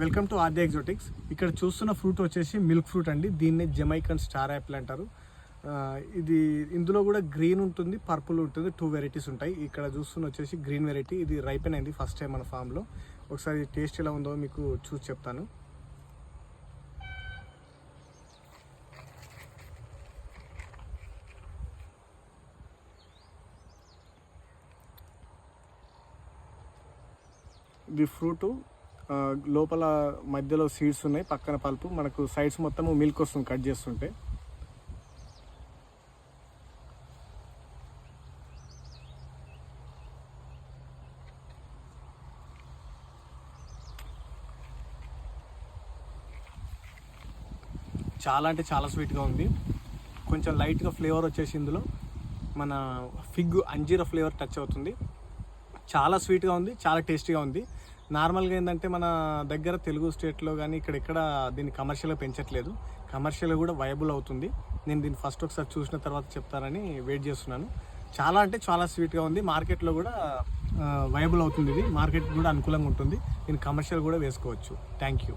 Welcome to ఆర్డే ఎగ్జోటిక్స్ ఇక్కడ చూస్తున్న fruit వచ్చేసి మిల్క్ ఫ్రూట్ అండి. దీన్ని జమైకన్ స్టార్ యాపిల్ అంటారు. ఇది ఇందులో కూడా గ్రీన్ ఉంటుంది పర్పుల్ ఉంటుంది టూ వెరైటీస్ ఉంటాయి. ఇక్కడ చూస్తున్న వచ్చేసి గ్రీన్ వెరైటీ. ఇది రైపెన్ అయింది ఫస్ట్ టైం మన ఫామ్లో ఒకసారి టేస్ట్ ఎలా ఉందో మీకు చూసి చెప్తాను. ఇది ఫ్రూటు. లోపల మధ్యలో సీడ్స్ ఉన్నాయి పక్కన పల్పు. మనకు సైడ్స్ మొత్తము మిల్క్ వస్తుంది కట్ చేస్తుంటే. చాలా అంటే చాలా స్వీట్గా ఉంది. కొంచెం లైట్గా ఫ్లేవర్ వచ్చేసి ఇందులో మన ఫిగ్ అంజీరా ఫ్లేవర్ టచ్ అవుతుంది. చాలా స్వీట్గా ఉంది చాలా టేస్టీగా ఉంది. నార్మల్గా ఏంటంటే మన దగ్గర తెలుగు స్టేట్లో కానీ ఇక్కడ దీన్ని కమర్షియల్గా పెంచట్లేదు. కమర్షియల్గా కూడా వైబుల్ అవుతుంది. నేను దీన్ని ఫస్ట్ ఒకసారి చూసిన తర్వాత చెప్తారని వెయిట్ చేస్తున్నాను. చాలా అంటే చాలా స్వీట్గా ఉంది. మార్కెట్లో కూడా వైబుల్ అవుతుంది ఇది. మార్కెట్ కూడా అనుకూలంగా ఉంటుంది. దీన్ని కమర్షియల్ కూడా వేసుకోవచ్చు. Thank you